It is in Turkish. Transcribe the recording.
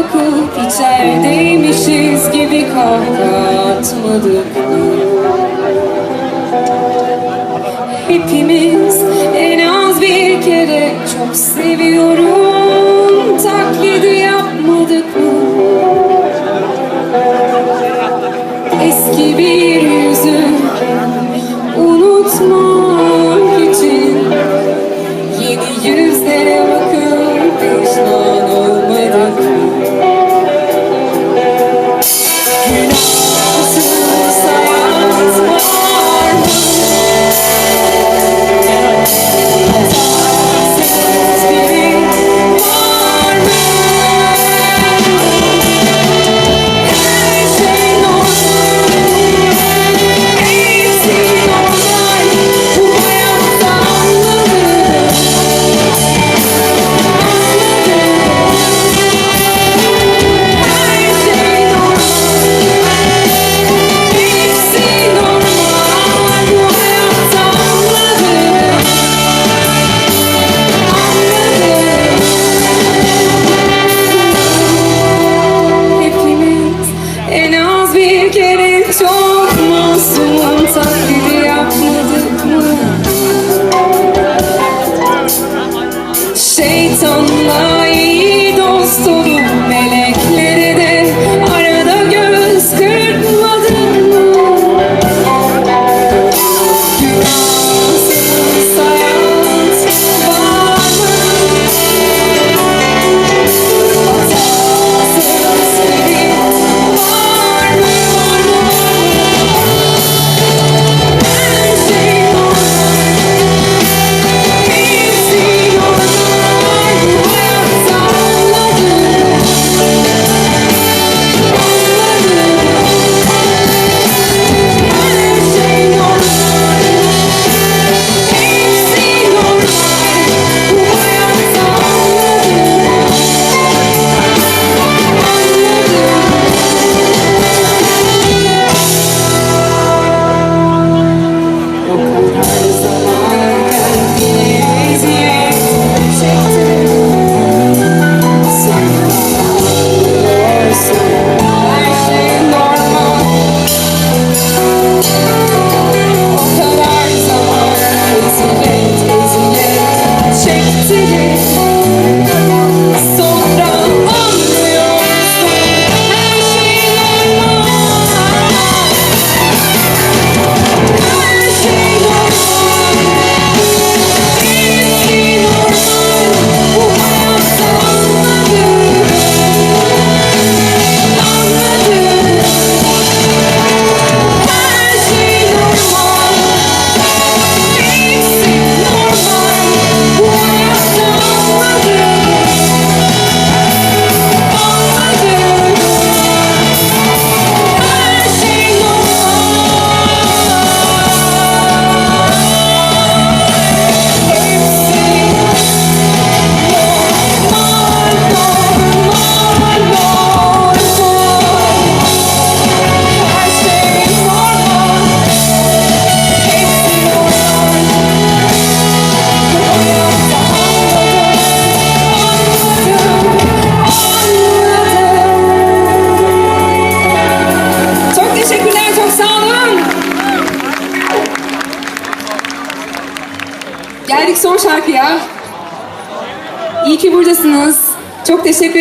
bakıp içerideymişiz gibi kahkaha atmadık? Hepimiz en az bir kere çok seviyorum taklidi yapmadık mı? some love. Geldik son şarkıya. İyi ki buradasınız. Çok teşekkür ederim.